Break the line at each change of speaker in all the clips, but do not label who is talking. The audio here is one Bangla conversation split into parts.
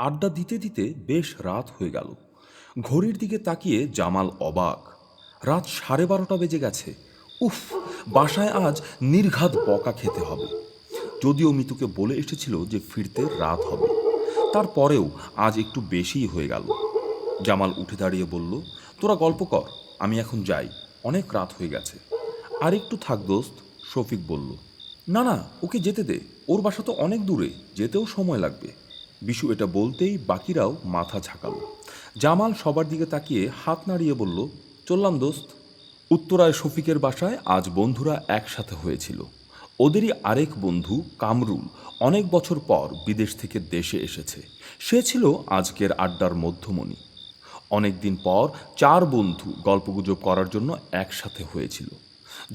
আড্ডা দিতে দিতে বেশ রাত হয়ে গেল। ঘড়ির দিকে তাকিয়ে জামাল অবাক। রাত সাড়ে বারোটা বেজে গেছে। উফ, বাসায় আজ নির্ঘাত বকা খেতে হবে। যদিও মিতুকে বলে এসেছিল যে ফিরতে রাত হবে। তারপরেও আজ একটু বেশিই হয়ে গেল। জামাল উঠে দাঁড়িয়ে বলল, তোরা গল্প কর, আমি এখন যাই। অনেক রাত হয়ে গেছে। আর একটু থাক দোস্ত, শফিক বলল। না না, ওকে যেতে দে। ওর বাসা তো অনেক দূরে, যেতেও সময় লাগবে। বিশু এটা বলতেই বাকিরাও মাথা ঝাঁকালো। জামাল সবার দিকে তাকিয়ে হাত নাড়িয়ে বলল, চললাম দোস্ত। উত্তরায় শফিকের বাসায় আজ বন্ধুরা একসাথে হয়েছিল। ওদেরই আরেক বন্ধু, কামরুল, অনেক বছর পর বিদেশ থেকে দেশে এসেছে। সে ছিল আজকের আড্ডার মধ্যমণি। অনেকদিন পর চার বন্ধু গল্পগুজব করার জন্য একসাথে হয়েছিল।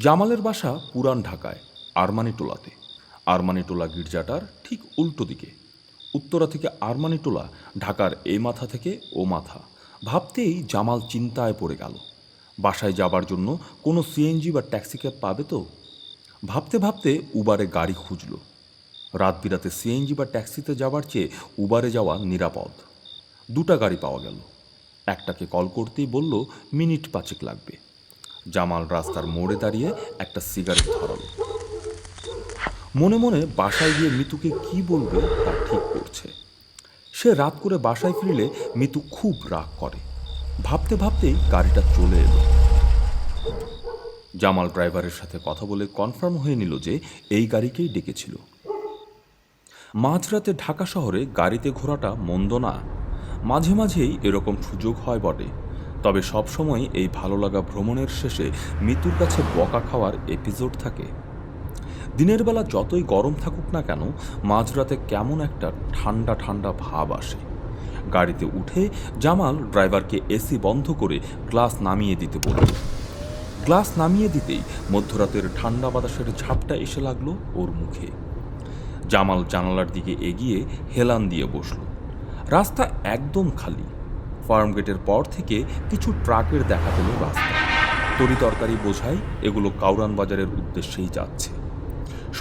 জামালের বাসা পুরান ঢাকায়, আরমানিটোলাতে। আরমানিটোলা গির্জাটার ঠিক উল্টো দিকে। উত্তরা থেকে আরমানিটোলা, ঢাকার এই মাথা থেকে ও মাথা। ভাবতেই জামাল চিন্তায় পড়ে গেল। বাসায় যাবার জন্য কোনো সিএনজি বা ট্যাক্সি ক্যাব পাবে তো? ভাবতে ভাবতে উবারে গাড়ি খুঁজল। রাত বিরাতে সিএনজি বা ট্যাক্সিতে যাবার চেয়ে উবারে যাওয়া নিরাপদ। দুটা গাড়ি পাওয়া গেল। একটাকে কল করতেই বলল, মিনিট পাঁচেক লাগবে। জামাল রাস্তার মোড়ে দাঁড়িয়ে একটা সিগারেট ধরালো। মনে মনে বাসায় গিয়ে মিতুকে কি বলবে তা ঠিক করছে। সে রাত করে বাসায় ফিরলে মিতু খুব রাগ করে। ভাবতে ভাবতেই গাড়িটা চলে এলো। জামাল ড্রাইভারের সাথে কথা বলে কনফার্ম হয়ে নিল যে এই গাড়িকেই ডেকেছিল। মাঝরাতে ঢাকা শহরে গাড়িতে ঘোরাটা মন্দ না। মাঝে মাঝেই এরকম সুযোগ হয় বটে। তবে সবসময় এই ভালো লাগা ভ্রমণের শেষে মৃত্যুর কাছে বকা খাওয়ার এপিসোড থাকে। দিনের বেলা যতই গরম থাকুক না কেন, মাঝরাতে কেমন একটা ঠান্ডা ঠান্ডা ভাব আসে। গাড়িতে উঠে জামাল ড্রাইভারকে এসি বন্ধ করে গ্লাস নামিয়ে দিতে বলল। গ্লাস নামিয়ে দিতেই মধ্যরাতের ঠান্ডা বাতাসের ঝাপটা এসে লাগল ওর মুখে। জামাল জানালার দিকে এগিয়ে হেলান দিয়ে বসল। রাস্তা একদম খালি। ফার্ম গেটের পর থেকে কিছু ট্রাকের দেখা পেল রাস্তা তরি তরকারি বোঝাই এগুলো কাউরান বাজারের উদ্দেশ্যেই যাচ্ছে।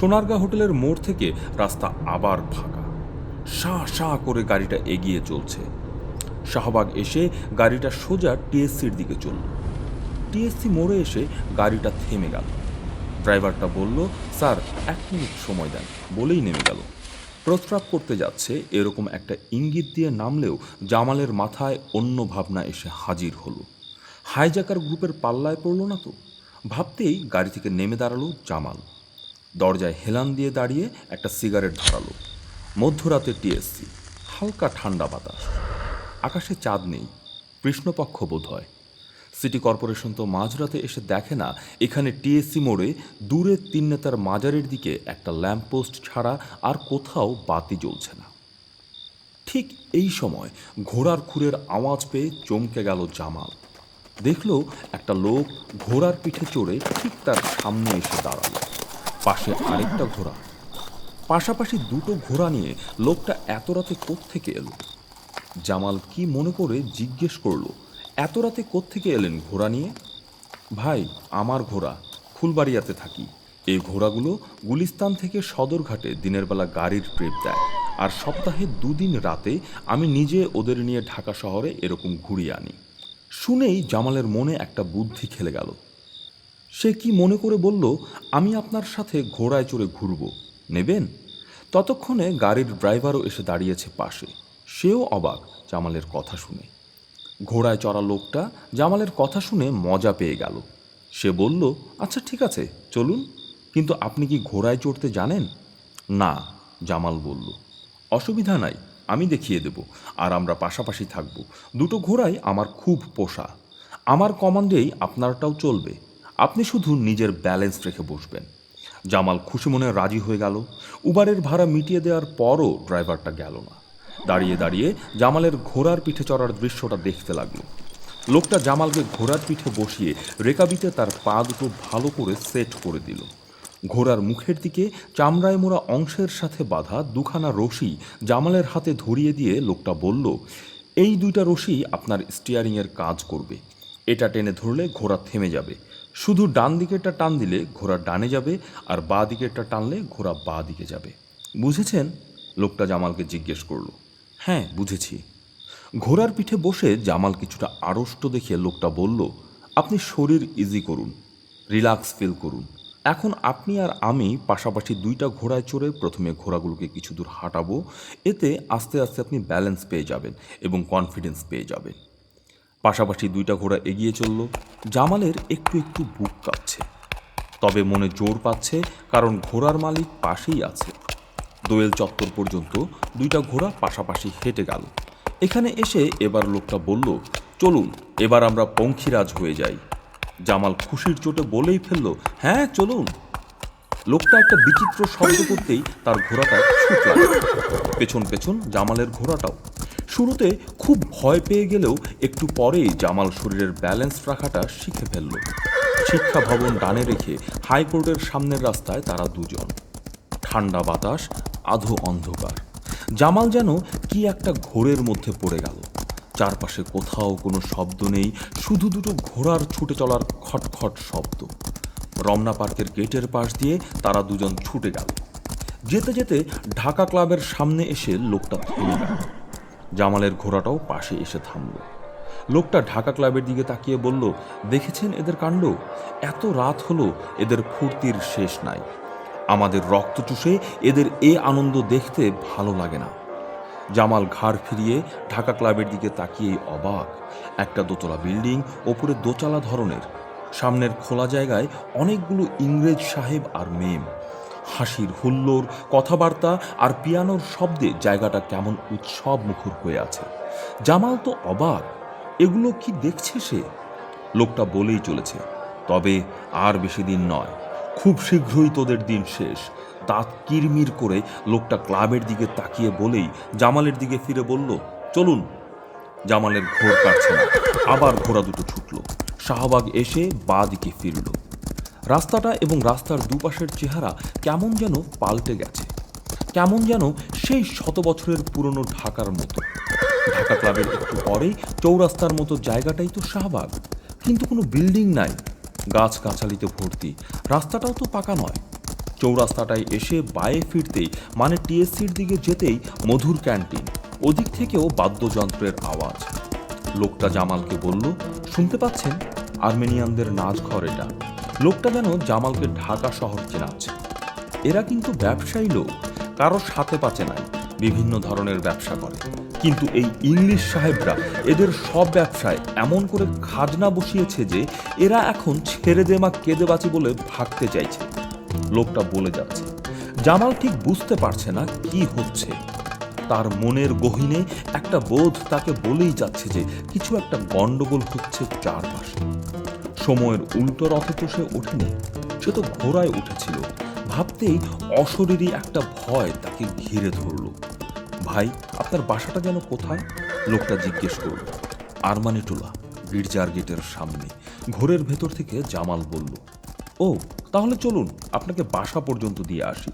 সোনারগাঁ হোটেলের মোড় থেকে রাস্তা আবার ফাঁকা। শা শা করে গাড়িটা এগিয়ে চলছে। শাহবাগ এসে গাড়িটা সোজা টিএসসির দিকে চলল। টিএসসি মোড়ে এসে গাড়িটা থেমে গেল। ড্রাইভারটা বলল, স্যার, এক মিনিট সময় দেন। বলেই নেমে গেল। প্রস্রাব করতে যাচ্ছে এরকম একটা ইঙ্গিত দিয়ে নামলেও জামালের মাথায় অন্য ভাবনা এসে হাজির হলো। হাইজাকার গ্রুপের পাল্লায় পড়ল না তো? ভাবতেই গাড়ি থেকে নেমে দাঁড়াল জামাল। দরজায় হেলান দিয়ে দাঁড়িয়ে একটা সিগারেট ধরালো। মধ্যরাতে টিএসসি, হালকা ঠান্ডা বাতাস। আকাশে চাঁদ নেই, কৃষ্ণপক্ষ বোধ হয়। সিটি কর্পোরেশন তো মাঝরাতে এসে দেখে না, এখানে টিএসসি মোড়ে দূরে তিন নেতার মাজারের দিকে একটা ল্যাম্পপোস্ট ছাড়া আর কোথাও বাতি জ্বলছে না। ঠিক এই সময় ঘোড়ার খুরের আওয়াজ পেয়ে চমকে গেল জামাল। দেখল একটা লোক ঘোড়ার পিঠে চড়ে ঠিক তার সামনে এসে দাঁড়াল। পাশে আরেকটা ঘোড়া। পাশাপাশি দুটো ঘোড়া নিয়ে লোকটা এত রাতে কোত্থেকে এলো? জামাল কি মনে করে জিজ্ঞেস করল, এত রাতে কোত্থেকে এলেন ঘোড়া নিয়ে? ভাই, আমার ঘোড়া, ফুলবাড়িয়াতে থাকি। এই ঘোড়াগুলো গুলিস্তান থেকে সদরঘাটে দিনের বেলা গাড়ির ট্রিপ দেয় আর সপ্তাহে দুদিন রাতে আমি নিজে ওদের নিয়ে ঢাকা শহরে এরকম ঘুরিয়ে আনি। শুনেই জামালের মনে একটা বুদ্ধি খেলে গেল। সে কি মনে করে বলল, আমি আপনার সাথে ঘোড়ায় চড়ে ঘুরব। নেবেন? ততক্ষণে গাড়ির ড্রাইভারও এসে দাঁড়িয়েছে পাশে। সেও অবাক জামালের কথা শুনে। ঘোড়ায় চড়া লোকটা জামালের কথা শুনে মজা পেয়ে গেল। সে বলল আচ্ছা ঠিক আছে, চলুন। কিন্তু আপনি কি ঘোড়ায় চড়তে জানেন? না, জামাল বলল। অসুবিধা নাই, আমি দেখিয়ে দেব আর আমরা পাশাপাশি থাকব। দুটো ঘোড়াই আমার খুব পোষা। আমার কমান্ডেই আপনারটাও চলবে। আপনি শুধু নিজের ব্যালেন্স রেখে বসবেন। জামাল খুশি মনে রাজি হয়ে গেল। উবারের ভাড়া মিটিয়ে দেওয়ার পরও ড্রাইভারটা গেল না। দাঁড়িয়ে দাঁড়িয়ে জামালের ঘোড়ার পিঠে চড়ার দৃশ্যটা দেখতে লাগল। লোকটা জামালকে ঘোড়ার পিঠে বসিয়ে রেকাবিতে তার পা দুটো ভালো করে সেট করে দিল। ঘোড়ার মুখের দিকে চামড়ায় মোড়া অংশের সাথে বাঁধা দুখানা রশি জামালের হাতে ধরিয়ে দিয়ে লোকটা বলল, এই দুইটা রশি আপনার স্টিয়ারিংয়ের কাজ করবে। এটা টেনে ধরলে ঘোড়া থেমে যাবে। শুধু ডান দিকেরটা টান দিলে ঘোড়া ডানে যাবে আর বা দিকেরটা টানলে ঘোড়া বা দিকে যাবে। বুঝেছেন? লোকটা জামালকে জিজ্ঞেস করল। হ্যাঁ বুঝেছি। ঘোড়ার পিঠে বসে জামাল কিছুটা আড়ষ্ট দেখে লোকটা বলল, আপনি শরীর ইজি করুন রিল্যাক্স ফিল করুন। এখন আপনি আর আমি পাশাপাশি দুইটা ঘোড়ায় চড়ে প্রথমে ঘোড়াগুলোকে কিছু দূর হাঁটাবো। এতে আস্তে আস্তে আপনি ব্যালেন্স পেয়ে যাবেন এবং কনফিডেন্স পেয়ে যাবেন। পাশাপাশি দুইটা ঘোড়া এগিয়ে চলল। জামালের একটু একটু বুক কাঁপছে। তবে মনে জোর পাচ্ছে, কারণ ঘোড়ার মালিক পাশেই আছে। দোয়েল চত্বর পর্যন্ত দুইটা ঘোড়া পাশাপাশি হেঁটে গেল। এখানে এসে এবার লোকটা বলল, চলুন, এবার আমরা পঙ্খিরাজ হয়ে যাই। জামাল খুশির চোটে বলেই ফেলল হ্যাঁ চলুন। লোকটা একটা বিচিত্র শব্দ করতেই তার ঘোড়াটা ছুটল। পেছন পেছন জামালের ঘোড়াটাও শুরুতে খুব ভয় পেয়ে গেলেও একটু পরেই জামাল শরীরের ব্যালেন্স রাখাটা শিখে ফেলল। শিক্ষা ভবন ডানে রেখে হাইকোর্টের সামনের রাস্তায় তারা দুজন। ঠান্ডা বাতাস, আধো অন্ধকার। জামাল যেন কি একটা ঘোরের মধ্যে পড়ে গেল। চারপাশে কোথাও কোনো শব্দ নেই, শুধু দুটো ঘোড়ার ছুটে চলার খটখট শব্দ। রমনা পার্কের গেটের পাশ দিয়ে তারা দুজন ছুটে গেল। যেতে যেতে ঢাকা ক্লাবের সামনে এসে লোকটা থেমে গেল। জামালের ঘোড়াটাও পাশে এসে থামল। লোকটা ঢাকা ক্লাবের দিকে তাকিয়ে বলল, দেখেছেন এদের কাণ্ড? এত রাত হলো, এদের ফুর্তির শেষ নাই। আমাদের রক্ত চুষে এদের এ আনন্দ দেখতে ভালো লাগে না। জামাল ঘাড় ফিরিয়ে ঢাকা ক্লাবের দিকে তাকিয়ে অবাক। একটা দোতলা বিল্ডিং, ওপরে দোচালা ধরনের। সামনের খোলা জায়গায় অনেকগুলো ইংরেজ সাহেব আর মেম। হাসির হুল্লোর, কথাবার্তা আর পিয়ানোর শব্দে জায়গাটা কেমন উৎসব মুখর হয়ে আছে। জামাল তো অবাক, এগুলো কি দেখছে সে? লোকটা বলেই চলেছে, তবে আর বেশি দিন নয়, খুব শীঘ্রই তোদের দিন শেষ। দাঁত কিরমির করে লোকটা ক্লাবের দিকে তাকিয়ে বলেই জামালের দিকে ফিরে বলল, চলুন। জামালের ঘোর কাটছে না, আবার ঘোড়া দুটো ছুটল। শাহবাগ এসে বা দিকে ফিরল। রাস্তাটা এবং রাস্তার দুপাশের চেহারা কেমন যেন পাল্টে গেছে। কেমন যেন সেই শত বছরের পুরনো ঢাকার মতো। ঢাকা ক্লাবের একটু পরেই চৌরাস্তার মতো জায়গাটাই তো শাহবাগ। কিন্তু কোনো বিল্ডিং নাই। গাছ গাছগাছালিতে ভর্তি। রাস্তাটাও তো পাকা নয়। চৌরাস্তাটায় এসে বায়ে ফিরতেই মানে টিএসসির দিকে যেতেই মধুর ক্যান্টিন, ওদিক থেকেও বাদ্যযন্ত্রের আওয়াজ। লোকটা জামালকে বলল, শুনতে পাচ্ছেন? আর্মেনিয়ানদের নাচ ঘর এটা। লোকটা যেন জামালকে ঢাকা শহর চেনাচ্ছে। এরা কিন্তু ব্যবসায়ী লোক, কারও সাথে পাচে নাই বিভিন্ন ধরনের ব্যবসা করে। কিন্তু এই ইংলিশ সাহেবরা এদের সব ব্যবসায় এমন করে খাজনা বসিয়েছে যে এরা এখন ছেড়ে দে মা কেঁদে বাঁচি বলে ভাগতে চাইছে। লোকটা বলে যাচ্ছে, জামাল ঠিক বুঝতে পারছে না কি হচ্ছে। তার মনের গহীনে একটা বোধ তাকে বলেই যাচ্ছে যে কিছু একটা গন্ডগোল হচ্ছে চারপাশে। সময়ের উল্টো রথে তো সে ওঠেনি, সে তো ঘোড়ায় উঠেছিল। ভাবতেই অশরীরী একটা ভয় তাকে ঘিরে ধরল। ভাই, আপনার বাসাটা যেন কোথায়? লোকটা জিজ্ঞেস করল। আরমানিটোলা, গির্জার গেটের সামনে, ঘোরের ভেতর থেকে জামাল বলল, ও, তাহলে চলুন, আপনাকে বাসা পর্যন্ত দিয়ে আসি।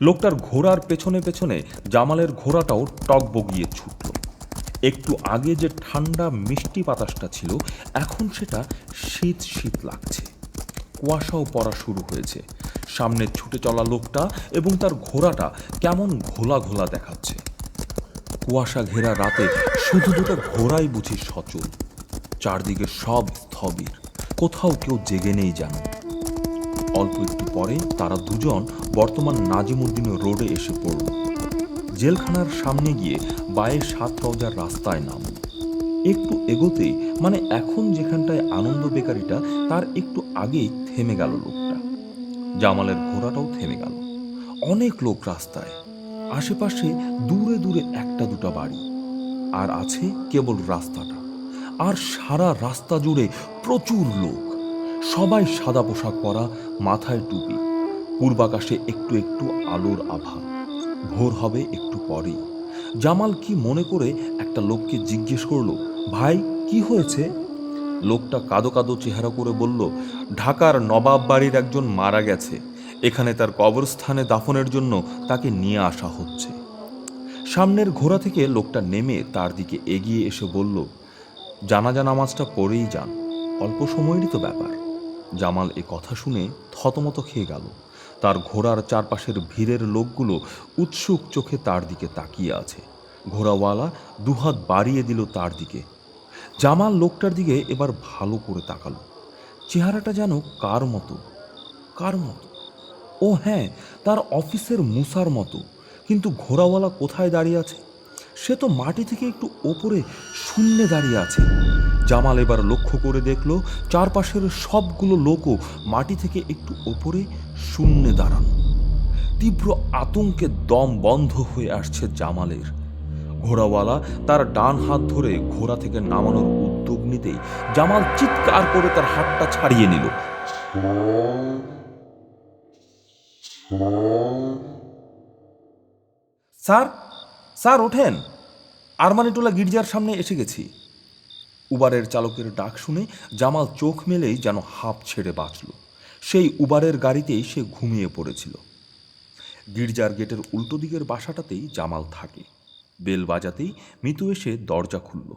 লোকটার ঘোড়ার পেছনে পেছনে জামালের ঘোড়াটাও টক বগিয়ে ছুটল। একটু আগে যে ঠান্ডা মিষ্টি বাতাসটা ছিল, এখন সেটা শীত শীত লাগছে। কুয়াশাও পড়া শুরু হয়েছে। সামনে ছুটে চলা লোকটা এবং তার ঘোড়াটা কেমন ঘোলা ঘোলা দেখাচ্ছে। কুয়াশা ঘেরা রাতে শুধু দুটো ঘোড়াই বুঝি সচল। চারদিকে সব স্থবির, কোথাও কেউ জেগে নেই যেন। অল্প একটু পরে তারা দুজন বর্তমান নাজিমুদ্দিন রোডে এসে পড়ল। জেলখানার সামনে গিয়ে বায়ে সাত রওজার রাস্তায় নাম। একটু এগোতেই মানে এখন যেখানটায় আনন্দ বেকারিটা, তার একটু আগেই থেমে গেল লোকটা। জামালের ঘোড়াটাও থেমে গেল। অনেক লোক রাস্তায়। আশেপাশে দূরে দূরে একটা দুটো বাড়ি। আর আছে কেবল রাস্তাটা। আর সারা রাস্তা জুড়ে প্রচুর লোক। সবাই সাদা পোশাক পরা, মাথায় টুপি। পূর্বাকাশে একটু একটু আলোর আভা। ভোর হবে একটু পরেই। জামাল কি মনে করে একটা লোককে জিজ্ঞেস করল, ভাই, কি হয়েছে? লোকটা কাদো কাদো চেহারা করে বলল, ঢাকার নবাব বাড়ির একজন মারা গেছে। এখানে তার কবরস্থানে দাফনের জন্য তাকে নিয়ে আসা হচ্ছে। সামনের ঘোড়া থেকে লোকটা নেমে তার দিকে এগিয়ে এসে বলল, জানাজা নামাজটা পড়েই যান। অল্প সময়েরই তো ব্যাপার। জামাল এ কথা শুনে থতমত খেয়ে গেল। তার ঘোড়ার চারপাশের ভিড়ের লোকগুলো উৎসুক চোখে তার দিকে তাকিয়ে আছে। ঘোড়াওয়ালা দুহাত বাড়িয়ে দিল তার দিকে। জামাল লোকটার দিকে এবার ভালো করে তাকালো। চেহারাটা যেন কার মতো? কার মতো? ও হ্যাঁ তার অফিসের মুসার মতো। কিন্তু ঘোড়াওয়ালা কোথায় দাঁড়িয়ে আছে? সে তো মাটি থেকে একটু ওপরে শূন্যে দাঁড়িয়ে আছে। জামাল এবার লক্ষ্য করে দেখল, চারপাশের সবগুলো লোকও মাটি থেকে একটু ওপরে শূন্যে দাঁড়ানো। তীব্র আতঙ্কে দম বন্ধ হয়ে আসছে জামালের। ঘোড়াওয়ালা তার ডান হাত ধরে ঘোড়া থেকে নামানোর উদ্যোগ নিতেই জামাল চিৎকার করে তার হাতটা ছাড়িয়ে নিল। স্যার স্যার, ওঠেন। আরমানিটোলা গির্জার সামনে এসে গেছি। উবারের চালকের ডাক শুনে জামাল চোখ মেলেই যেন হাঁপ ছেড়ে বাঁচল। সেই উবারের গাড়িতেই সে ঘুমিয়ে পড়েছিল। গির্জার গেটের উল্টো দিকের বাসাটাতেই জামাল থাকে। বেল বাজাতেই মিতু এসে দরজা খুলল।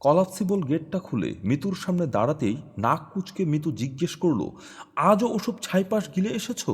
কলাপসিবল গেটটা খুলে মিতুর সামনে দাঁড়াতেই নাক কুচকে মিতু জিজ্ঞেস করল, আজও ওসব ছাইপাশ গিলে এসেছ?